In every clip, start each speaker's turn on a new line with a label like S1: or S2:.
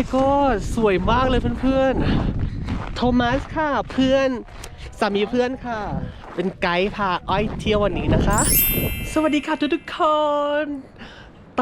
S1: my god สวยมากเลยเพื่อนๆ โทมัสค่ะเพื่อนสามีเพื่อนค่ะ เป็นไกด์พาอ้อยเที่ยววันนี้นะคะ สวัสดีค่ะทุกๆคน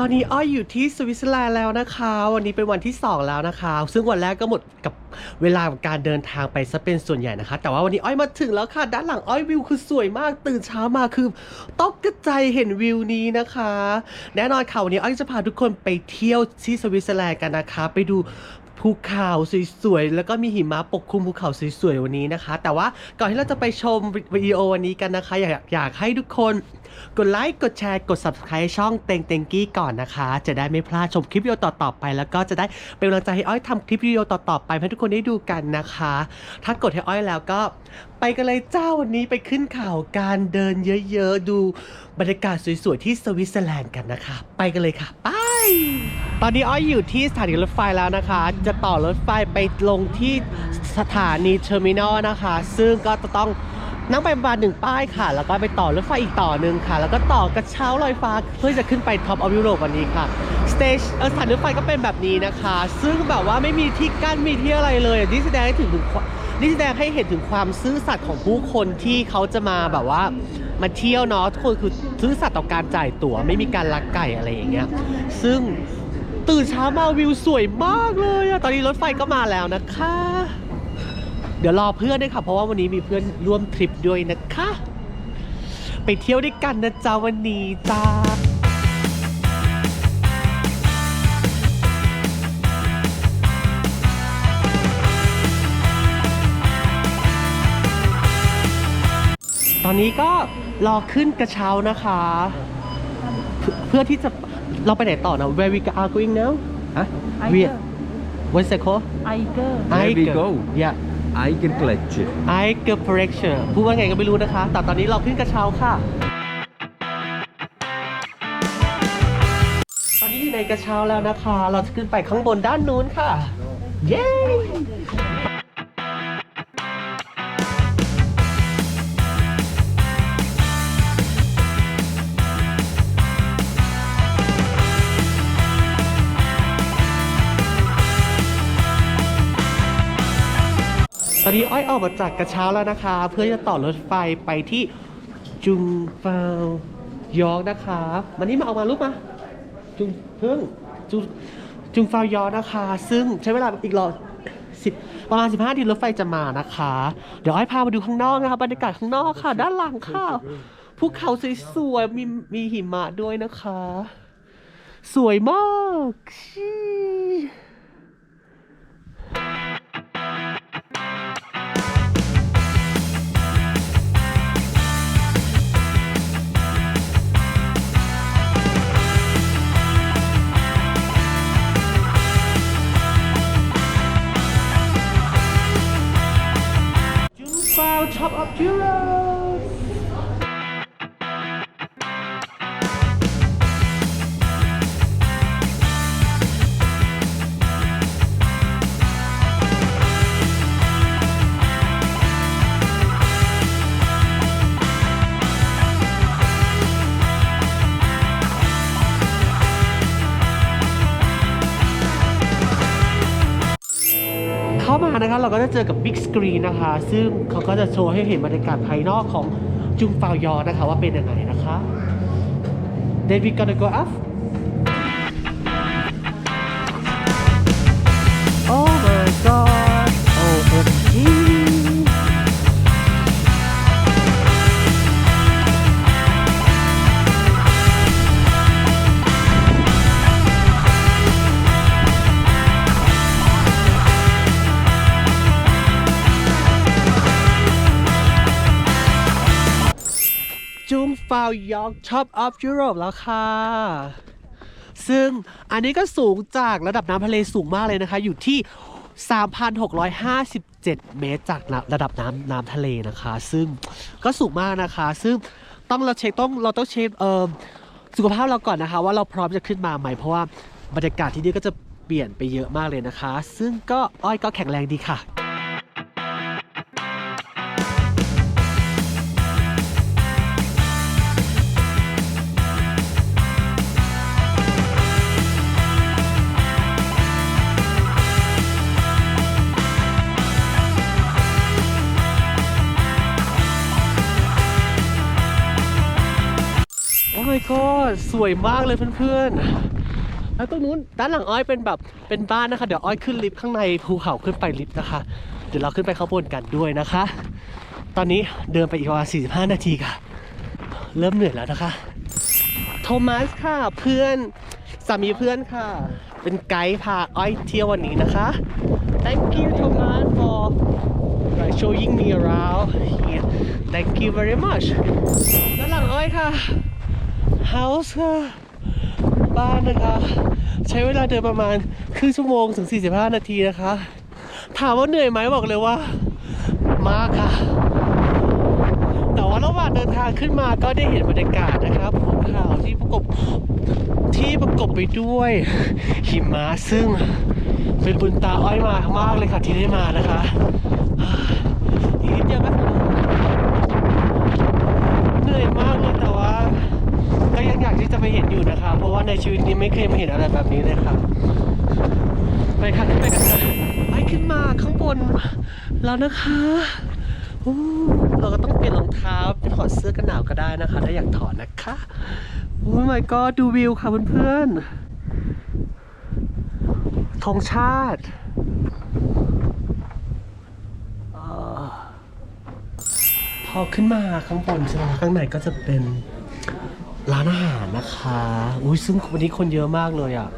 S1: ตอนนี้อ้อยอยู่ที่สวิตเซอร์แลนด์แล้วนะคะ วันนี้เป็นวันที่ 2 แล้วนะคะ ซึ่งวันแรกก็หมดกับเวลาการเดินทางไปซะเป็นส่วนใหญ่นะคะ แต่ว่าวันนี้อ้อยมาถึงแล้วค่ะ ด้านหลังอ้อยวิวคือสวยมากตื่นเช้ามาคือตกกระใจเห็นวิวนี้นะคะ แน่นอนค่ะวันนี้อ้อยจะพาทุกคนไปเที่ยวที่สวิตเซอร์แลนด์กันนะคะ ไปดู ภูเขาสวยๆ แล้วก็มีหิมะปกคลุมภูเขาสวยๆ วันนี้นะคะ แต่ว่าก่อนที่เราจะไปชมวิดีโอวันนี้กันนะคะ อยากอยากให้ทุกคนกดไลค์ กดแชร์ กด subscribe ช่องเต็งเต็งกี้ก่อนนะคะ จะได้ไม่พลาดชมคลิปวิดีโอต่อๆไป แล้วก็จะได้เป็นกำลังใจให้อ้อยทำคลิปวิดีโอต่อๆไปให้ทุกคนได้ดูกันนะคะ ถ้ากดให้อ้อยแล้วก็ ไปกันเลยเจ้าวันนี้ไปขึ้นเขาการเดินเยอะๆ ดูบรรยากาศสวยๆ ที่สวิตเซอร์แลนด์กันนะคะ ไปกันเลยค่ะไปตอนนี้อ้อยอยู่ที่สถานีรถไฟแล้วนะคะ จะต่อรถไฟไปลงที่สถานีเทอร์มินอลนะคะ ซึ่งก็จะต้องนั่งไปประมาณหนึ่งป้ายค่ะ แล้วก็ไปต่อรถไฟอีกต่อหนึ่งค่ะ แล้วก็ต่อกระเช้าลอยฟ้าเพื่อจะขึ้นไปท็อปออฟยุโรปวันนี้ค่ะสเตชสถานรถไฟก็เป็นแบบนี้นะคะ ซึ่งแบบว่าไม่มีที่กั้นมีที่อะไรเลยนี่แสดงให้ถึงถึง นี่แสดงให้เห็นถึงความซื่อสัตย์ของผู้คนที่เขาจะมาแบบว่ามาเที่ยวเนาะทุกคนคือซื่อสัตย์ต่อการจ่ายตั๋วไม่มีการลักไก่อะไรอย่างเงี้ย ซึ่งตื่นเช้ามาวิวสวยมากเลยอะตอนนี้รถไฟก็มาแล้วนะคะ เดี๋ยวรอเพื่อนด้วยค่ะ เพราะว่าวันนี้มีเพื่อนร่วมทริปด้วยนะคะ ไปเที่ยวด้วยกันนะจ๊ะวันนี้จ้า อนนี้ก็รอขึ้นกระเช้านะคะเพื่อเพื่อที่จะเราไปไหนต่อนะ Where we are going now
S2: Huh?
S1: We What's it called
S3: Eiger.
S2: Where we go?
S1: Yeah
S2: Eigenkletje.
S1: I g e p r e c t i o n พูดว่าไงก็ไม่รู้นะคะ แต่ตอนนี้เราขึ้นกระเช้าค่ะ ตอนนี้อยู่ในกระเช้าแล้วนะคะ เราจะขึ้นไปข้างบนด้านนู้นค่ะ เย้ต อนนี้อ้อยออกมาจากกระเช้าแล้วนะคะ เพื่อจะต่อรถไฟไปที่จุงฟาวยอร์กนะคะมานี่มาเอามาลูกมาจุงเพิ่งจุงจุงฟาวยอร์กนะคะ ซึ่งใช้เวลาอีกรอสิบประมาณ 15นาทีรถไฟจะมานะคะ เดี๋ยวอ้อยพามาดูข้างนอกนะคะบรรยากาศข้างนอกค่ะ ด้านหลังค่ะภูเขาสวยๆมีมีหิมะด้วยนะคะ สวยมากาานะคะเราก็จะเจอกับบิ๊กสกรีนนะคะ ซึ่งเขาก็จะโชว์ให้เห็นบรรยากาศภายนอกของจุงฟาวยอนะคะว่าเป็นยังไงนะคะ Then we gonna go up จุงฟาวยอร์กช็อปออฟยุโรปแล้วค่ะ ซึ่งอันนี้ก็สูงจากระดับน้ำทะเลสูงมากเลยนะคะ อยู่ที่ 3,657 เมตรจากระดับน้ำน้ำทะเลนะคะ ซึ่งก็สูงมากนะคะ ซึ่งต้องเราเช็คต้องเราต้องเช็คเอ่อสุขภาพเราก่อนนะคะ ว่าเราพร้อมจะขึ้นมาไหมเพราะว่าบรรยากาศที่นี่ก็จะเปลี่ยนไปเยอะมากเลยนะคะ ซึ่งก็อ้อยก็แข็งแรงดีค่ะ my god สวยมากเลยเพื่อนๆ แล้วตรงนู้นด้านหลังอ้อยเป็นแบบเป็นบ้านนะคะ เดี๋ยวอ้อยขึ้นลิฟต์ข้างในภูเขาขึ้นไปลิฟต์นะคะ เดี๋ยวเราขึ้นไปข้างบนกันด้วยนะคะ ตอนนี้เดินไปอีกประมาณ45 นาทีค่ะ เริ่มเหนื่อยแล้วนะคะ โทมัสค่ะเพื่อนสามีเพื่อนค่ะ เป็นไกด์พาอ้อยเที่ยววันนี้นะคะ thank you Thomas for like showing me around here thank you very much ด้านหลังอ้อยค่ะ house ค่ะบ้านนะคะ ใช้เวลาเดินประมาณครึ่งชั่วโมงถึง 45 นาทีนะคะ ถามว่าเหนื่อยไหมบอกเลยว่า มากค่ะ แต่ว่าระหว่างเดินทางขึ้นมาก็ได้เห็นบรรยากาศนะครับภูเขาที่ประกบที่ประกบไปด้วยหิมะซึ่งเป็นบุญตาอ้อยมากมากเลยค่ะที่ได้มานะคะอีกนิดเดียวก็ถึงเหนื่อยมากเลยแต่ว่า ก็ยังอยากที่จะไปเห็นอยู่นะคะ เพราะว่า ในชีวิตนี้ไม่เคยมาเห็นอะไรแบบนี้เลยค่ะไปค่ะขึ้นไปกันค่ะไปขึ้นมาข้างบนแล้วนะคะอู้เราก็ต้องเปลี่ยนรองเท้าเป็นถอดเสื้อกันหนาวก็ได้นะคะ ถ้าอยากถอดนะคะโอ้ my god ดูวิวค่ะเพื่อนๆธงชาติพอขึ้นมาข้างบนใช่ไหมข้างในก็จะเป็น ร้านอาหารนะคะ อุ้ยซึ่งวันนี้คนเยอะมากเลยอะ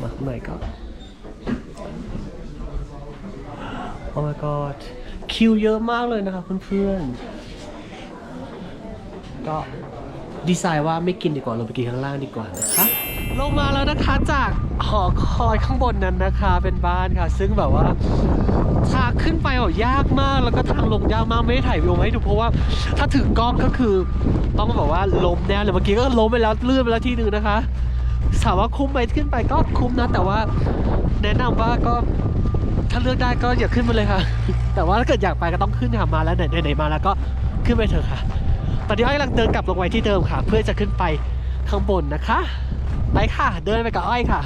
S1: มาข้างในก็โอ้ my god คิวเยอะมากเลยนะคะเพื่อนๆ ก็ดีไซน์ว่าไม่กินดีกว่า เราไปกินข้างล่างดีกว่านะคะ ลงมาแล้วนะคะจากหอคอยข้างบนนั้นนะคะเป็นบ้านค่ะ ซึ่งแบบว่าทางขึ้นไปอะยากมากแล้วก็ทางลงยากมากไม่ได้ถ่ายวิวให้ดูเพราะว่า ถ้าถึงกล้องก็คือ ต้องบอกว่าล้มแน่เลยเมื่อกี้ก็ล้มไปแล้วเลื่อนไปแล้วทีหนึ่งนะคะถามว่าคุ้มไหมขึ้นไปก็คุ้มนะ แต่ว่าแนะนำว่าก็ถ้าเลือกได้ก็อย่าขึ้นมาเลยค่ะ แต่ว่าถ้าเกิดอยากไปก็ต้องขึ้นค่ะมาแล้วไหนไหนมาแล้วก็ขึ้นไปเถอะค่ะ ตอนนี้อ้อยกำลังเดินกลับลงไว้ที่เดิมค่ะ เพื่อจะขึ้นไปข้างบนนะคะ ไปค่ะ เดินไปกับอ้อยค่ะ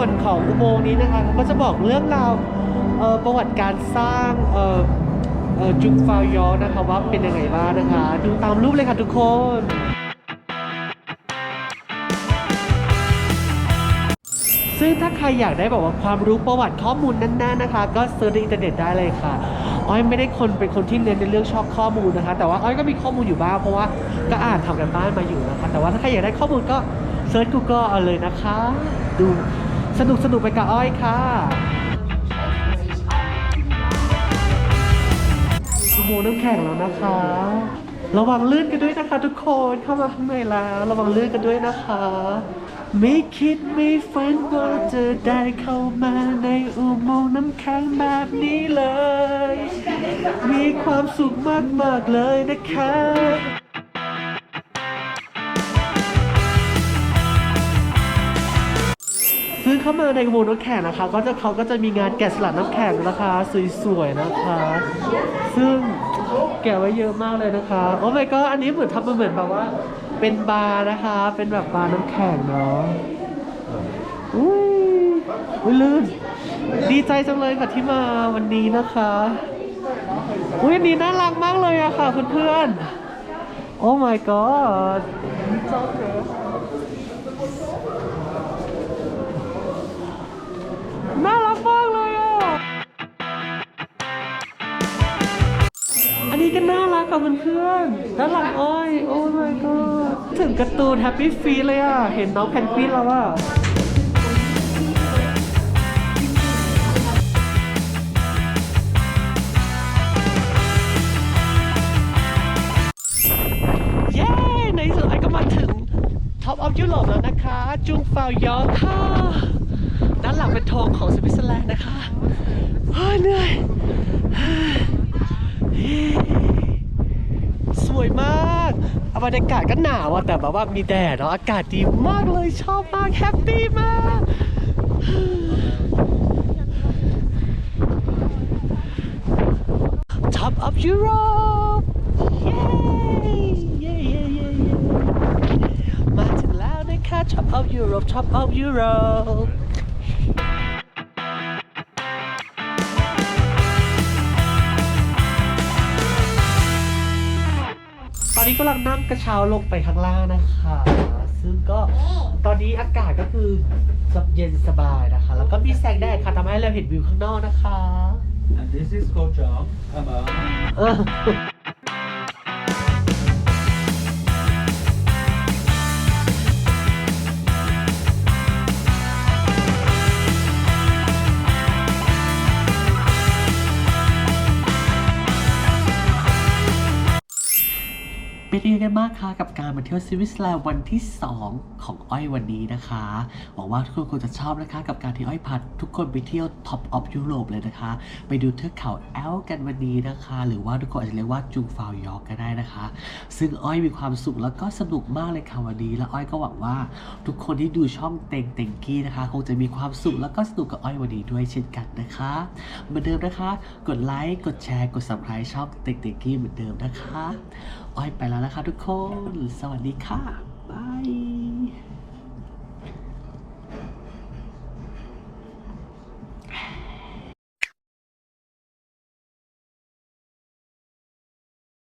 S1: ส่วนของอุโมงค์นี้นะคะเขาก็จะบอกเรื่องราวประวัติการสร้างจุกฟาวยอนะคะว่าเป็นยังไงบ้างนะคะ ดูตามรูปเลยค่ะทุกคนซึ่งถ้าใครอยากได้แบบว่าความรู้ประวัติข้อมูลแน่นๆนะคะ ก็เซิร์ชในอินเทอร์เน็ตได้เลยค่ะ อ้อยไม่ได้คนเป็นคนที่เน้นในเรื่องชอบข้อมูลนะคะ แต่ว่าอ้อยก็มีข้อมูลอยู่บ้างเพราะว่าก็อ่านทำกันบ้านมาอยู่นะคะ แต่ว่าถ้าใครอยากได้ข้อมูลก็เซิร์ช Google เอาเลยนะคะ ดู สนุกสนุกไปกับอ้อยค่ะอุโมงค์น้ำแข็งแล้วนะคะ ระวังลื่นกันด้วยนะคะ ทุกคนเข้ามาข้างในแล้ว ระวังลื่นกันด้วยนะคะไม่คิดไม่ฝันว่าจะได้เข้ามาในอุโมงค์น้ำแข็งแบบนี้เลย มีความสุขมาก ๆ เลยนะคะ เข้ามาในอุโมงน้ำแข็งนะคะ ก็จะเขาก็จะมีงานแกะสลักน้ำแข็งนะคะ สวยๆนะคะ ซึ่งแกะไว้เยอะมากเลยนะคะ โอ้ my god อันนี้เหมือนทำมาเหมือนแบบว่า เป็นบาร์นะคะ เป็นแบบบาร์น้ำแข็งเนาะอุ้ยอุ้ยลื่น ดีใจจังเลยค่ะที่มาวันนี้นะคะอุ้ยอันนี้น่ารักมากเลยอะค่ะเพื่อนๆ โอ้ my god นนี้ก็น่ารักกับเพื่อนๆด้านหลังอ้อย โอ้ my god ถึงการ์ตูน Happy Feet เลยอะ เห็นน้องแพนกวินแล้วอะเย้ในสุดไอ้ก็มาถึง Top of Europe แล้วนะคะ จุงฟาวยอร์ค่ะ ด้านหลังเป็นธงของสวิตเซอร์แลนด์นะคะ เฮ้ยเหนื่อยสวยมาก บรรยากาศก็หนาวอะแต่แบบว่ามีแดดเนาะอากาศดีมากเลยชอบมากแฮปปี้มาก Top of Europe เย้เย้เย้เย้เย้มาถึงแล้วนะคะ Top of Europe Top of Europe ตอน นี้กำลังนั่งกระเช้าลงไปข้างล่างนะคะ ซึ่งก็ตอนนี้อากาศก็คือเย็นสบายนะคะ แล้วก็มีแสงแดดค่ะทำให้เราเห็นวิวข้างนอกนะคะ
S2: And this is Kochang. Come on.
S1: เป็นยังไงกันบ้างคะกับการมาเที่ยวสวิตเซอร์แลนด์วันที่ 2 ของอ้อยวันนี้นะคะ หวังว่าทุกคนคงจะชอบนะคะ กับการที่อ้อยพาทุกคนไปเที่ยว Top of Europe เลยนะคะ ไปดูเทือกเขาแอลกันวันนี้นะคะ หรือว่าทุกคนอาจจะเรียกว่าจูฟาวยอร์กก็ได้นะคะ ซึ่งอ้อยมีความสุขแล้วก็สนุกมากเลยค่ะวันนี้ และอ้อยก็หวังว่าทุกคนที่ดูช่องเต็งเต็งกี้นะคะ คงจะมีความสุขแล้วก็สนุกกับอ้อยวันนี้ด้วยเช่นกันนะคะเหมือนเดิมนะคะ กดไลค์กดแชร์กด subscribe ช่องเต็งเต็งกี้เหมือนเดิมนะคะ อ้อยไปแล้วแล้วนะคะทุกคน สวัสดีค่ะบาย